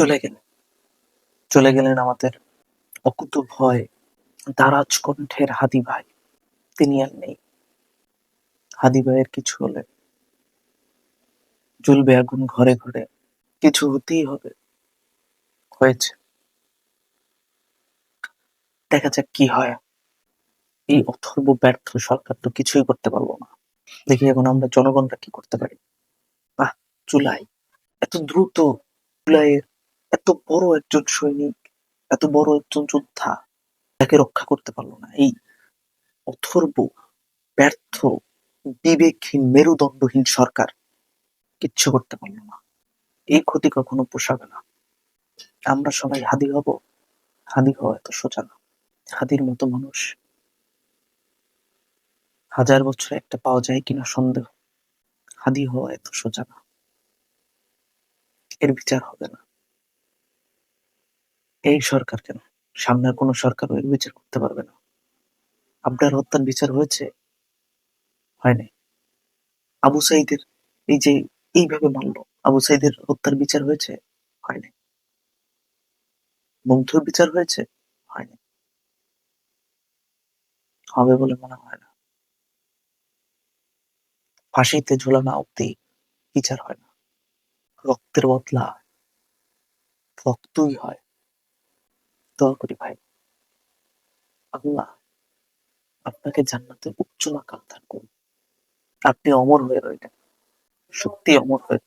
চলে গেলেন। চলে গেলেন আমাদের অকুত ভয় দারাজ কণ্ঠের হাদি ভাই। তিনি আর নেই। হাদি ভাইয়ের কিছু হলে জ্বলবে আগুন ঘরে ঘরে। কিছু হতেই হবে। হয়েছে। দেখা যাক কি হয়। এই অথর্ব ব্যর্থ সরকার তো কিছুই করতে পারব না। দেখি এখন আমরা জনগণরা কি করতে পারি। বাহ, চুলাই। এত দ্রুত জুলাইয়ের এত বড় একজন সৈনিক, এত বড় একজন যোদ্ধা তাকে রক্ষা করতে পারল না। এই অথর্ব, ব্যর্থ, বিবেকহীন, মেরুদণ্ডহীন সরকার কিচ্ছু করতে পারল না। এই ক্ষতি কখনো পোষাবে না। আমরা সবাই হাদি হব। হাদি হওয়া এত সোজা না। হাদির মতো মানুষ। হাজার বছরে একটা পাওয়া যায় কিনা সন্দেহ। হাদি হওয়া এত সোজা না। এর বিচার হবে না। এই সরকার কেন? সামনের কোনো সরকারও এর বিচার করতে পারবে না। আপনার হত্যার বিচার হয়েছে? হয়নি। আবু সাইদের এই যে এইভাবে মারলো, আবু সাইদের হত্যার বিচার হয়েছে? হয়নি। মুগ্ধর বিচার হয়েছে? হয়নি। হবে বলে মনে হয় না। ফাঁসিতে ঝোলানো অব্দি বিচার হয় না। রক্তের বদলা রক্তই হয়। দোয়া করি ভাই। আল্লাহ, আপনাকে জান্নাতের উচ্চ মাকাম করুন। আপনি অমর হয়ে রইলেন। সত্যি অমর হয়ে